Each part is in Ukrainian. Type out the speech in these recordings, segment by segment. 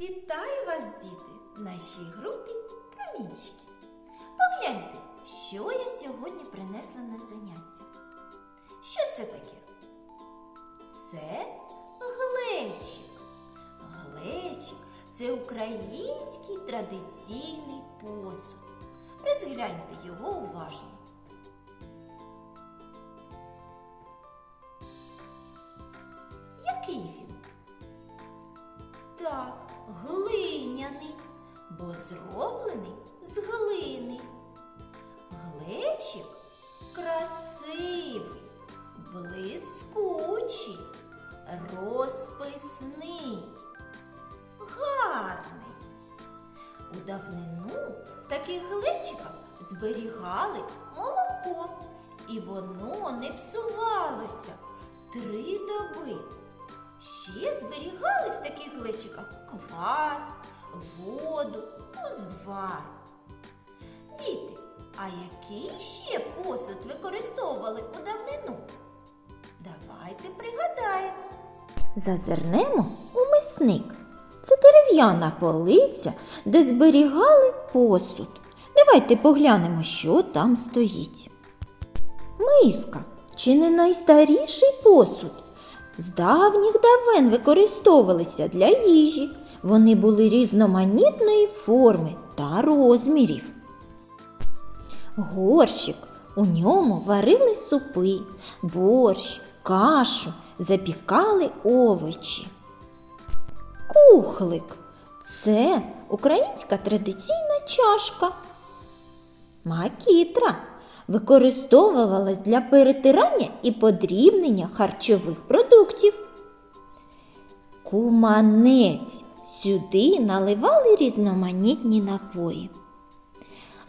Вітаю вас, діти, в нашій групі промінчики. Погляньте, що я сьогодні принесла на заняття. Що це таке? Це глечик. Глечик це український традиційний посуд. Розгляньте його уважно. Який він? Так, бо зроблений з глини. Глечик красивий, блискучий, розписний, гарний. У давнину в таких глечиках зберігали молоко, і воно не псувалося три доби. Ще зберігали в таких глечиках квас, воду, узвар. Діти, а який ще посуд використовували у давнину? Давайте пригадаємо. Зазирнемо у мисник. Це дерев'яна полиця, де зберігали посуд. Давайте поглянемо, що там стоїть. Миска чи не найстаріший посуд? З давніх давен використовувалися для їжі. Вони були різноманітної форми та розмірів. Горщик. У ньому варили супи, борщ, кашу, запікали овочі. Кухлик це українська традиційна чашка. Макітра використовувалась для перетирання і подрібнення харчових продуктів. Куманець сюди наливали різноманітні напої.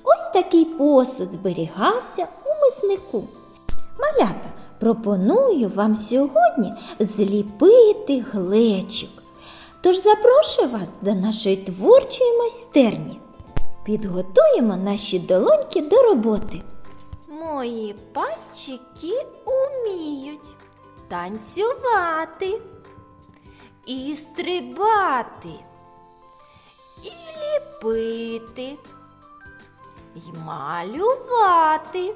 Ось такий посуд зберігався у миснику. Малята, пропоную вам сьогодні зліпити глечик. Тож запрошую вас до нашої творчої майстерні. Підготуємо наші долоньки до роботи. Мої пальчики уміють танцювати і стрибати, і ліпити, і малювати.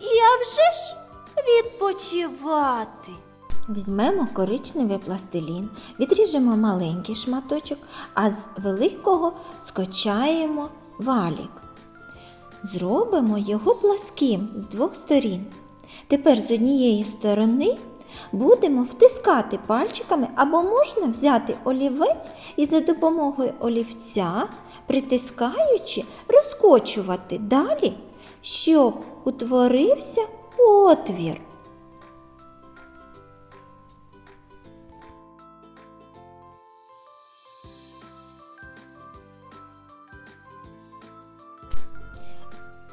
І а вже ж відпочивати. Візьмемо коричневий пластилін, відріжемо маленький шматочок, а з великого скочаємо валік. Зробимо його пласким з двох сторін. Тепер з однієї сторони будемо втискати пальчиками або можна взяти олівець і за допомогою олівця, притискаючи, розкочувати далі, щоб утворився отвір.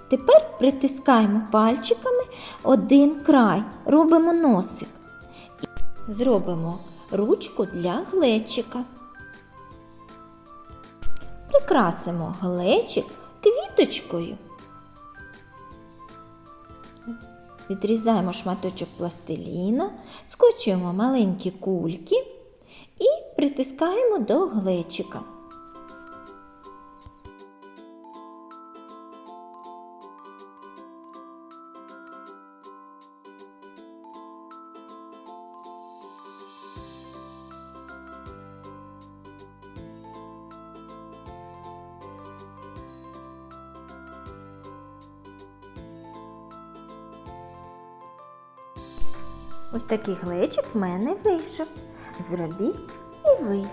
Тепер притискаємо пальчиками один край, робимо носик. І зробимо ручку для глечика. Прикрасимо глечик квіточкою. Відрізаємо шматочок пластиліна, скочуємо маленькі кульки і притискаємо до глечика. Ось такий глечик в мене вийшов. Зробіть і ви.